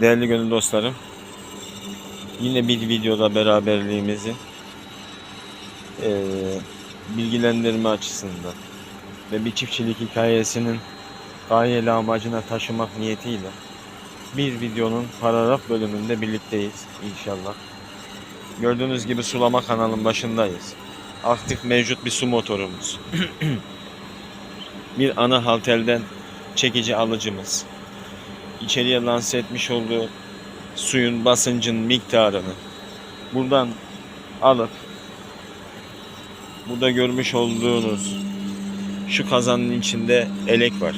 Değerli gönül dostlarım. Yine bir videoda beraberliğimizi eee, bilgilendirme açısından ve bir çiftçilik hikayesinin gayeli amacına taşımak niyetiyle bir videonun paragraf bölümünde birlikteyiz inşallah. Gördüğünüz gibi sulama kanalın başındayız. Aktif mevcut bir su motorumuz. bir ana haltelden çekici alıcımız. İçeriye lanse etmiş olduğu suyun basıncın miktarını buradan alıp burada görmüş olduğunuz şu kazanın içinde elek var.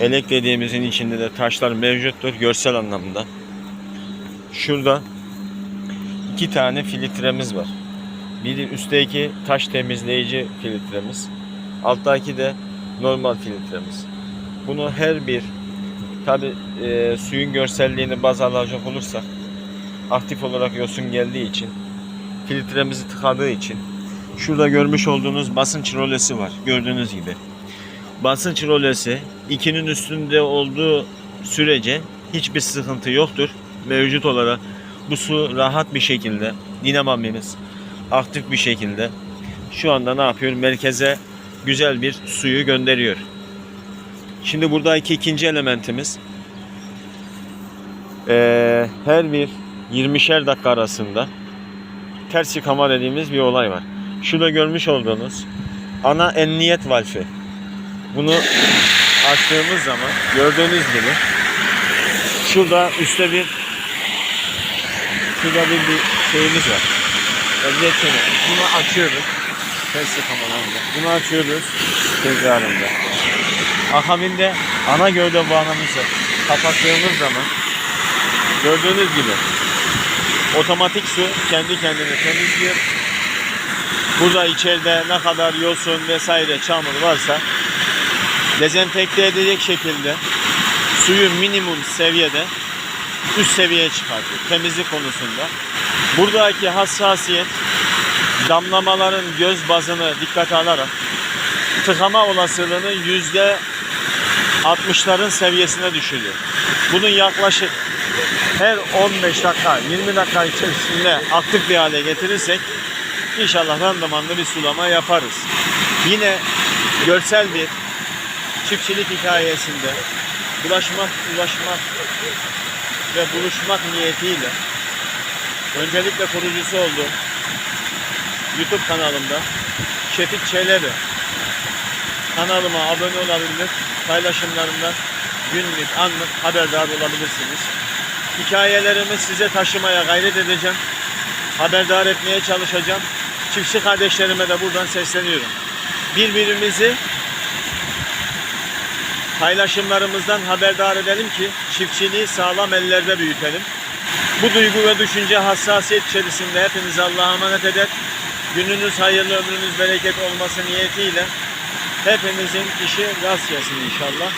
Elek dediğimizin içinde de taşlar mevcuttur görsel anlamda. Şurada iki tane filtremiz var. Biri üstteki taş temizleyici filtremiz. Alttaki de normal filtremiz. Bunu her bir tabi suyun görselliğini baz alacak olursak aktif olarak yosun geldiği için filtremizi tıkadığı için şurada görmüş olduğunuz basınç rolesi var. Gördüğünüz gibi. Basınç rolesi 2'nin üstünde olduğu sürece hiçbir sıkıntı yoktur. Mevcut olarak bu su rahat bir şekilde dinamamimiz aktif bir şekilde şu anda ne yapıyor? Merkeze güzel bir suyu gönderiyor. Şimdi buradaki ikinci elementimiz eee, her bir 20'şer dakika arasında ters yıkama dediğimiz bir olay var. Şurada görmüş olduğunuz ana emniyet valfi. Bunu açtığımız zaman gördüğünüz gibi şurada üstte bir şurada bir, bir şeyimiz var. Kemeri. Bunu açıyoruz. Ters yıkamalarında. Bunu açıyoruz tekrarında. Akabinde ana gövde bağlamamızı kapattığımız zaman gördüğünüz gibi otomatik su kendi kendini temizliyor. Burada içeride ne kadar yosun vesaire çamur varsa dezenfekte edecek şekilde suyu minimum seviyede üst seviyeye çıkartıyor temizlik konusunda. Buradaki hassasiyet damlamaların göz bazını dikkate alarak tıkama olasılığını yüzde 60'ların seviyesine düşürüyor. Bunun yaklaşık her 15 dakika 20 dakika içerisinde aktif bir hale getirirsek inşallah randımanlı bir sulama yaparız. Yine görsel bir çiftçilik hikayesinde ulaşmak, ulaşmak ve buluşmak niyetiyle öncelikle kurucusu olduğum YouTube kanalımda Şefik Çelebi kanalıma abone olabilir, paylaşımlarımdan günlük, anlık haberdar olabilirsiniz. Hikayelerimi size taşımaya gayret edeceğim. Haberdar etmeye çalışacağım. Çiftçi kardeşlerime de buradan sesleniyorum. Birbirimizi paylaşımlarımızdan haberdar edelim ki çiftçiliği sağlam ellerde büyütelim. Bu duygu ve düşünce hassasiyet içerisinde hepinizi Allah'a emanet eder. Gününüz hayırlı, ömrünüz bereket olması niyetiyle hepinizin işi rast inşallah.